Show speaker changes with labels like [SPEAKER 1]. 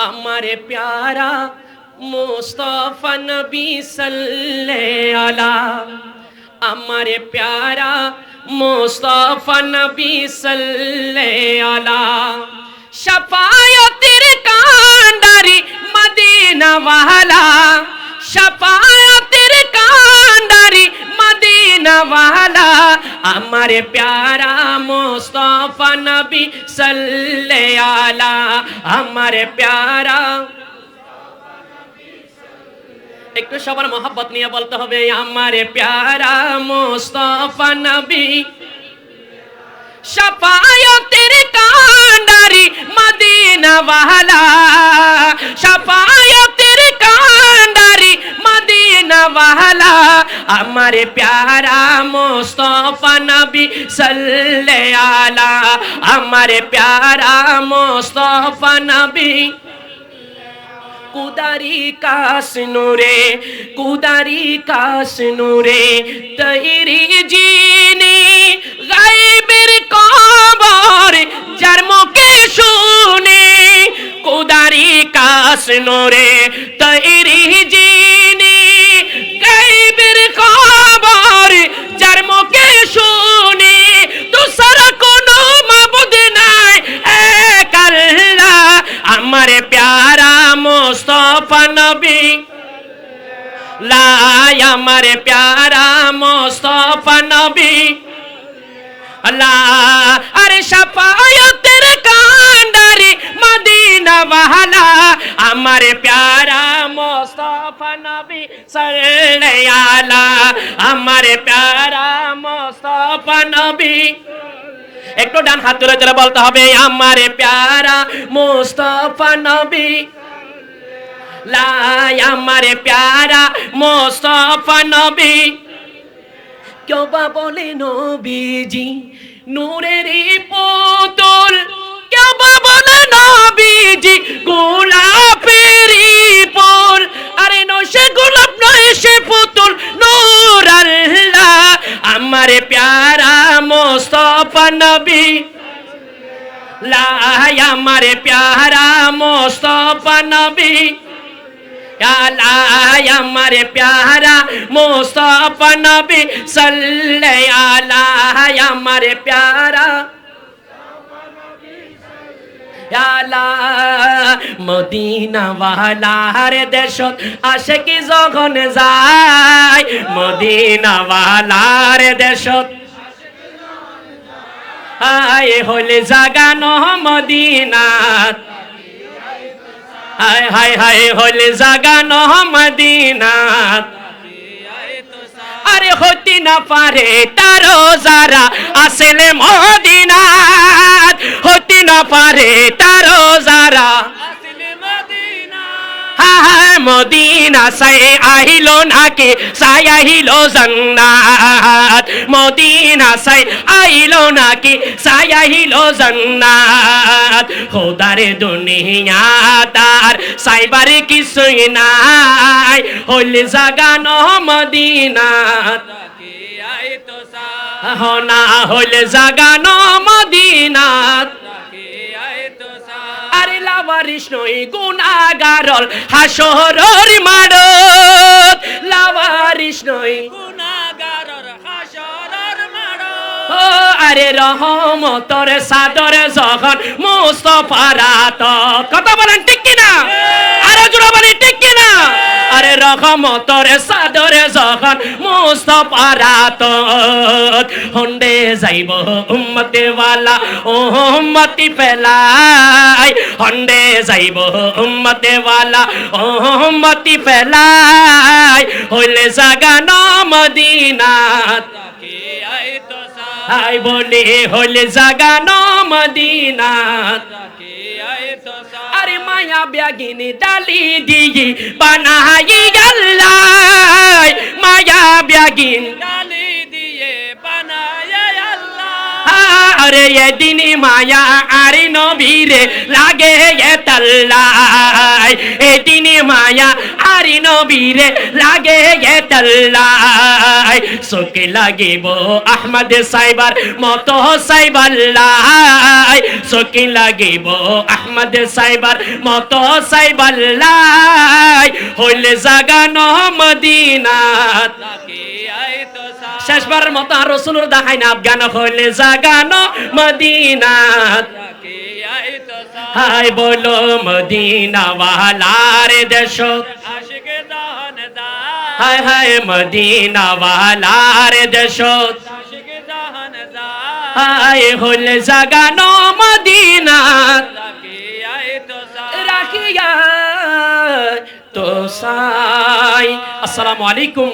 [SPEAKER 1] আমারে প্যারা মুস্তফা নবী সাল্লে আলা আমারে প্যারা মুস্তফা নবী সাল্লে আলা শফায়তের কান্ডারি মদিনা ওয়ালা শফায়তের কান্ডারি মদিনা ওয়ালা আমার প্যারা মুস্তফা নবী সাল্লে আলা আমার প্যারা একটু সবার মোহাব্বত নিয়ে বলতে হবে, আমার প্যারা মুস্তফা নবী, শফায়তের কান্ডারি মদিনা আমার প্যারা মুস্তফা নবী সাল্লে আলা আমার প্যারা মুস্তফা নবী কুদারি কাস নূরে কুদারি কাস নূরে তৈরি জিনি গাইবের কবর যার মুখে শুনি কুদারি কাস নূরে তৈরি লাই আমার প্যারা মুস্তফা নবী। আল্লাহ, আরে সাফায়তের কান্ডারি মদিনা ওয়ালা আমার প্যারা মুস্তফা নবী সাল্লে আমার প্যারা মুস্তফা নবী। একটু ডান হাত তুলে বলতে হবে, আমার প্যারা মুস্তফা নবী। লাই আমার প্যারা, মুস্তফা নবী। কেউ বা বলে নবীজি, নূরের পুতুল। কেউ বা বলে নবীজি, গোলাপের ফুল। আরে নয়, সে গোলাপ নয়, সে পুতুল। নূর আল্লাহ আমার প্যারা, মোস্তফা নবী। লাই আমার প্যারা, মোস্তফা নবী। লাই আমার প্যারা, মোস্তফা নবী সাল্লে আলা আমার প্যারা। আলা মদিনা দেশত আসে কি যখন যায় মদিনা ওয়ালার দেশত। আয় হলে জাগানো মদিনাত। হায় হায় হায় হলে জাগানো মদিনাত। আরে হতে না পারে তারো যারা আসলে মদিনাত। হতে না পারে তারো যারা হায় মদিনা সাই আহিল নাকি সাই আহিল জন্নাত মদিনা সাই আহিল নাকি সাই আহিল জন্নাত খোদারে দুনিয়া তার সাইবারে কিছুই নাই হইলে জাগানো মদিনাত হনা হইলে জাগানো মদিনাত লাভারিস নই গুনাগারল হাসরর মারত। লাভারিস নই। ও আরে রহমতর সাদর যখন মুস্তফারাত কথা বলেন ঠিক কিনা? আরে আরে রহমতর সাদর যখন মুস্তফারাত হন্ডে যাইব উম্মতে ওয়ালা ও উম্মতি ফেলাই। হন্ডে যাইব উম্মতে ওয়ালা ও উম্মতি ফেলাই। হইলে জাগানো মদিনাত। আই বলে হলে জাগানো মদিনাত। আরে মায়া ব্যাগিনী ডালি দিয়ে বানাই আরে এদিন মায়া আরে নবীরে লাগে এ তাল্লা লাই মায়া আরি নবীরে লাগে গেতাল্লাই চোখে লাগিব আহমদ সাইবার মতো সাইবাল্লাই। চোখে লাগিব আহমদ সাইবার মতো সাইবাল্লাই। হইলে জাগানো মদিনাত। শেষবারের মতো আর রসুলের দেখাই না, আফগান হইলে জাগানো মদিনাত। হাই বলো মদিনা ওয়ালার দেশ। হায় হায় মদিনা ওয়ালার দেশ। হায় হইলে জাগানো মদিনাত। রাখিয়া তো সাই। আসসালামু আলাইকুম।